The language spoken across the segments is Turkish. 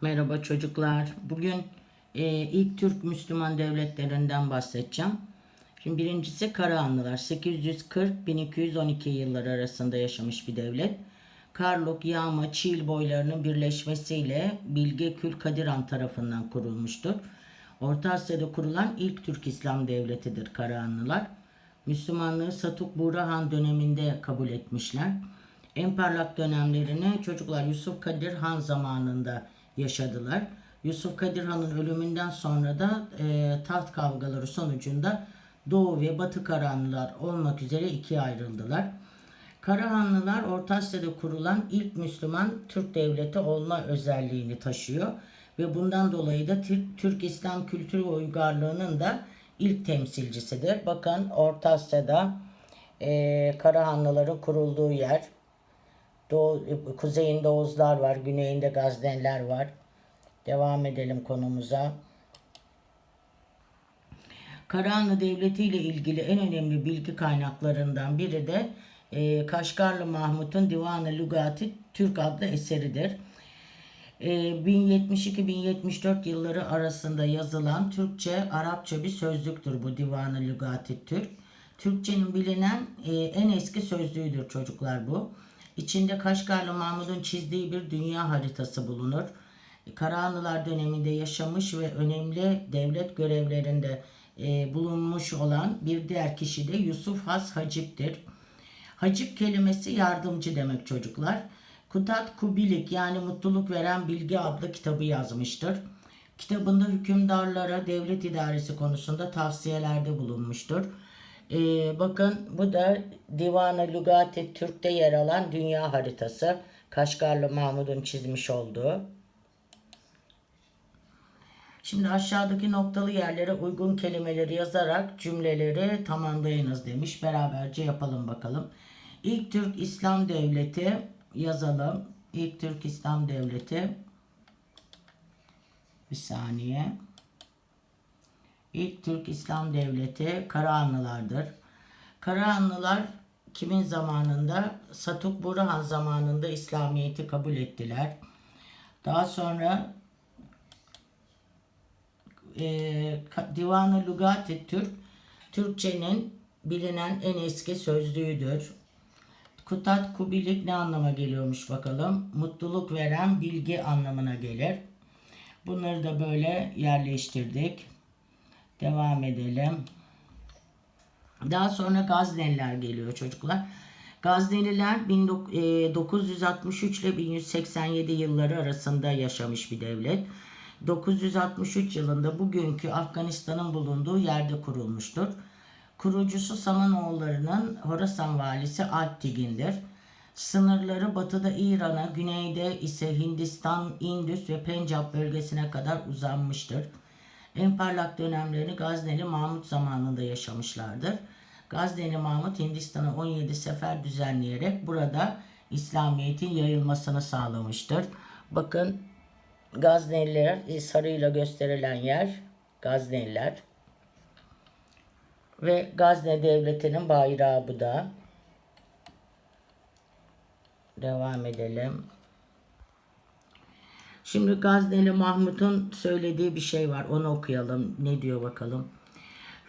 Merhaba çocuklar. Bugün e, ilk Türk Müslüman devletlerinden bahsedeceğim. Şimdi birincisi Karahanlılar. 840-1212 yılları arasında yaşamış bir devlet. Karluk, Yağma, Çiğil boylarının birleşmesiyle Bilge Kül Kadiran tarafından kurulmuştur. Orta Asya'da kurulan ilk Türk İslam devletidir Karahanlılar. Müslümanlığı Satuk Burahan döneminde kabul etmişler. En parlak dönemlerini çocuklar Yusuf Kadir Han zamanında yaşadılar. Yusuf Kadir Han'ın ölümünden sonra da e, taht kavgaları sonucunda Doğu ve Batı Karahanlılar olmak üzere ikiye ayrıldılar. Karahanlılar Orta Asya'da kurulan ilk Müslüman Türk devleti olma özelliğini taşıyor ve bundan dolayı da Türk, İslam kültürü ve uygarlığının da ilk temsilcisidir. Bakın Orta Asya'da e, Karahanlıların kurulduğu yer. Doğu, kuzeyinde Oğuzlar var, güneyinde Gazneliler var. Devam edelim konumuza. Karahanlı Devleti ile ilgili en önemli bilgi kaynaklarından biri de e, Kaşgarlı Mahmut'un Divan-ı Lugati Türk adlı eseridir. E, 1072-1074 yılları arasında yazılan Türkçe, Arapça bir sözlüktür bu Divan-ı Lugati Türk. Türkçenin bilinen e, en eski sözlüğüdür çocuklar bu. İçinde Kaşgarlı Mahmud'un çizdiği bir dünya haritası bulunur. Karahanlılar döneminde yaşamış ve önemli devlet görevlerinde e, bulunmuş olan bir diğer kişi de Yusuf Has Hacip'tir. Hacip kelimesi yardımcı demek çocuklar. Kutat Kubilik yani mutluluk veren bilgi adlı kitabı yazmıştır. Kitabında hükümdarlara devlet idaresi konusunda tavsiyelerde bulunmuştur. Ee, bakın bu da Divan-ı Lugati Türk'te yer alan dünya haritası. Kaşgarlı Mahmud'un çizmiş olduğu. Şimdi aşağıdaki noktalı yerlere uygun kelimeleri yazarak cümleleri tamamlayınız demiş. Beraberce yapalım bakalım. İlk Türk İslam Devleti yazalım. İlk Türk İslam Devleti. Bir saniye. İlk Türk İslam Devleti Karahanlılardır. Karahanlılar kimin zamanında? Satuk Burhan zamanında İslamiyet'i kabul ettiler. Daha sonra e, Divan-ı Lugati Türk, Türkçenin bilinen en eski sözlüğüdür. Kutat kubilik ne anlama geliyormuş bakalım. Mutluluk veren bilgi anlamına gelir. Bunları da böyle yerleştirdik. Devam edelim. Daha sonra Gazneliler geliyor çocuklar. Gazneliler 1963 ile 1187 yılları arasında yaşamış bir devlet. 963 yılında bugünkü Afganistan'ın bulunduğu yerde kurulmuştur. Kurucusu Samanoğulları'nın Horasan valisi Alptigin'dir. Sınırları batıda İran'a, güneyde ise Hindistan, Indüs ve Pencap bölgesine kadar uzanmıştır. En parlak dönemlerini Gazneli Mahmut zamanında yaşamışlardır. Gazneli Mahmut Hindistan'a 17 sefer düzenleyerek burada İslamiyet'in yayılmasını sağlamıştır. Bakın Gazneliler sarıyla gösterilen yer Gazneliler. Ve Gazne Devleti'nin bayrağı bu da. Devam edelim. Şimdi Gazneli Mahmut'un söylediği bir şey var. Onu okuyalım. Ne diyor bakalım.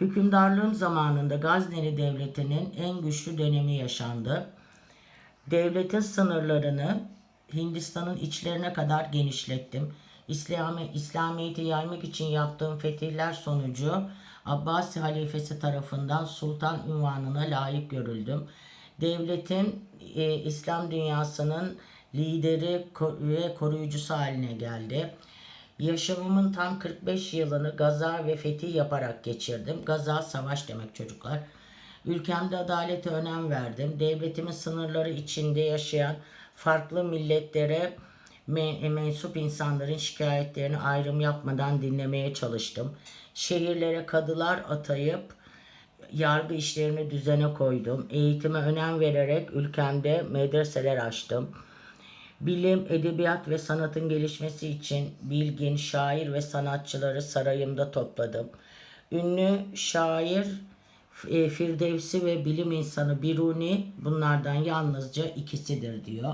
Hükümdarlığım zamanında Gazneli Devleti'nin en güçlü dönemi yaşandı. Devletin sınırlarını Hindistan'ın içlerine kadar genişlettim. İslami, İslamiyet'i yaymak için yaptığım fetihler sonucu Abbasi halifesi tarafından sultan ünvanına layık görüldüm. Devletin e, İslam dünyasının lideri ve koruyucusu haline geldi. Yaşamımın tam 45 yılını gaza ve fetih yaparak geçirdim. Gaza savaş demek çocuklar. Ülkemde adalete önem verdim. Devletimin sınırları içinde yaşayan farklı milletlere mensup insanların şikayetlerini ayrım yapmadan dinlemeye çalıştım. Şehirlere kadılar atayıp yargı işlerini düzene koydum. Eğitime önem vererek ülkemde medreseler açtım. Bilim, edebiyat ve sanatın gelişmesi için bilgin, şair ve sanatçıları sarayımda topladım. Ünlü şair e, Firdevsi ve bilim insanı Biruni bunlardan yalnızca ikisidir diyor.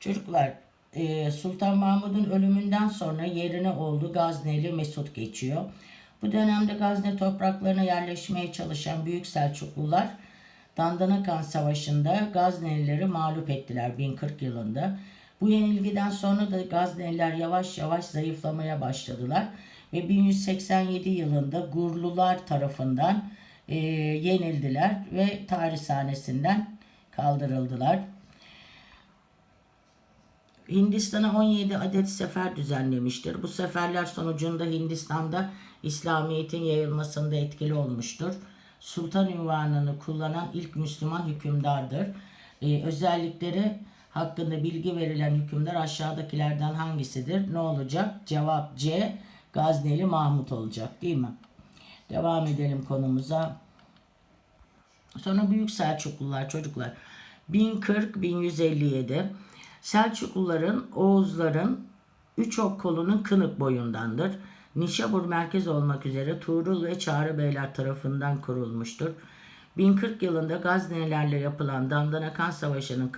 Çocuklar e, Sultan Mahmud'un ölümünden sonra yerine oğlu Gazneli Mesut geçiyor. Bu dönemde Gazne topraklarına yerleşmeye çalışan Büyük Selçuklular Dandanakan Savaşı'nda Gaznelileri mağlup ettiler 1040 yılında. Bu yenilgiden sonra da Gazneliler yavaş yavaş zayıflamaya başladılar ve 1187 yılında Gurlular tarafından e, yenildiler ve tarih sahnesinden kaldırıldılar. Hindistan'a 17 adet sefer düzenlemiştir. Bu seferler sonucunda Hindistan'da İslamiyet'in yayılmasında etkili olmuştur. Sultan ünvanını kullanan ilk Müslüman hükümdardır. Ee, özellikleri hakkında bilgi verilen hükümdar aşağıdakilerden hangisidir? Ne olacak? Cevap C. Gazneli Mahmut olacak değil mi? Devam edelim konumuza. Sonra Büyük Selçuklular çocuklar 1040-1157 Selçukluların Oğuzların üç ok kolunun kınık boyundandır. Nişabur merkez olmak üzere Tuğrul ve Çağrı Beyler tarafından kurulmuştur. 1040 yılında Gaznelilerle yapılan Dandanakan Savaşı'nın